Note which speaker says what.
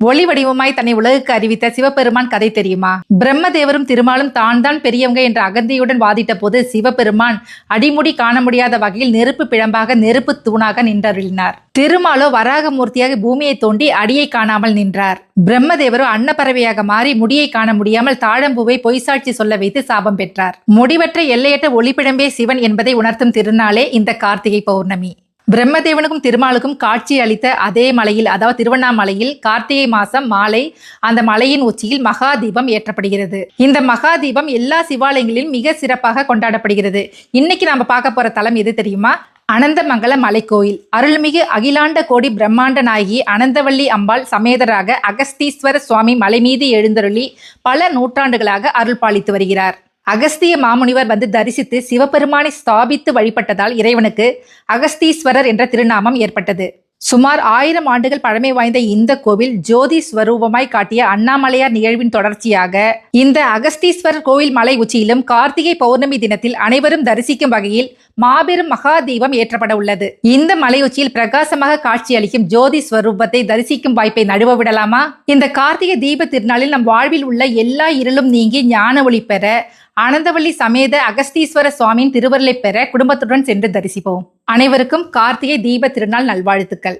Speaker 1: ஒளி வடிவமாய் தன்னை உலகுக்கு அறிவித்த சிவபெருமான் கதை தெரியுமா? பிரம்மதேவரும் திருமாலும் தான் தான் பெரியவங்க என்ற அகந்தியுடன் வாதிட்ட போது சிவபெருமான் அடிமுடி காண முடியாத வகையில் நெருப்பு பிழம்பாக நெருப்பு தூணாக நின்றருளினார். திருமாலோ வராகமூர்த்தியாக பூமியை தோண்டி அடியை காணாமல் நின்றார். பிரம்மதேவரோ அன்னப்பறவையாக மாறி முடியை காண முடியாமல் தாழம்பூவை பொய்சாட்சி சொல்ல வைத்து சாபம் பெற்றார். முடிவற்ற எல்லையற்ற ஒளிப்பிழம்பே சிவன் என்பதை உணர்த்தும் திருநாளே இந்த கார்த்திகை பௌர்ணமி. பிரம்மதேவனுக்கும் திருமாலுக்கும் காட்சி அளித்த அதே மலையில் அதாவது திருவண்ணாமலையில் கார்த்திகை மாசம் மாலை அந்த மலையின் உச்சியில் மகா தீபம் ஏற்றப்படுகிறது. இந்த மகா தீபம் எல்லா சிவாலயங்களிலும் மிக சிறப்பாக கொண்டாடப்படுகிறது. இன்னைக்கு நாம பார்க்க போற தலம் எது தெரியுமா? அனந்தமங்கல மலைக்கோயில். அருள்மிகு அகிலாண்ட கோடி பிரம்மாண்ட நாயகி அனந்தவள்ளி அம்பாள் சமேதராக அகஸ்தீஸ்வர சுவாமி மலை மீது எழுந்தருளி பல நூற்றாண்டுகளாக அருள் பாலித்து வருகிறார். அகஸ்திய மாமுனிவர் வந்து தரிசித்து சிவபெருமானை ஸ்தாபித்து வழிபட்டதால் இறைவனுக்கு அகஸ்தீஸ்வரர் என்ற திருநாமம் ஏற்பட்டது. சுமார் ஆயிரம் ஆண்டுகள் பழமை வாய்ந்த இந்த கோவில் ஜோதி ஸ்வரூபமாய் காட்டிய அண்ணாமலையார் நிகழ்வின் தொடர்ச்சியாக இந்த அகஸ்தீஸ்வரர் கோவில் மலை உச்சியிலும் கார்த்திகை பௌர்ணமி தினத்தில் அனைவரும் தரிசிக்கும் வகையில் மாபெரும் மகா தீபம் ஏற்றப்பட உள்ளது. இந்த மலை உச்சியில் பிரகாசமாக காட்சியளிக்கும் ஜோதி ஸ்வரூபத்தை தரிசிக்கும் வாய்ப்பை நழுவ விடலாமா? இந்த கார்த்திகை தீப திருநாளில் நம் வாழ்வில் உள்ள எல்லா இருளும் நீங்கி ஞான ஒளி பெற ஆனந்தவள்ளி சமேத அகஸ்தீஸ்வர சுவாமியின் திருவருளை பெற குடும்பத்துடன் சென்று தரிசிப்போம். அனைவருக்கும் கார்த்திகை தீப திருநாள் நல்வாழ்த்துக்கள்.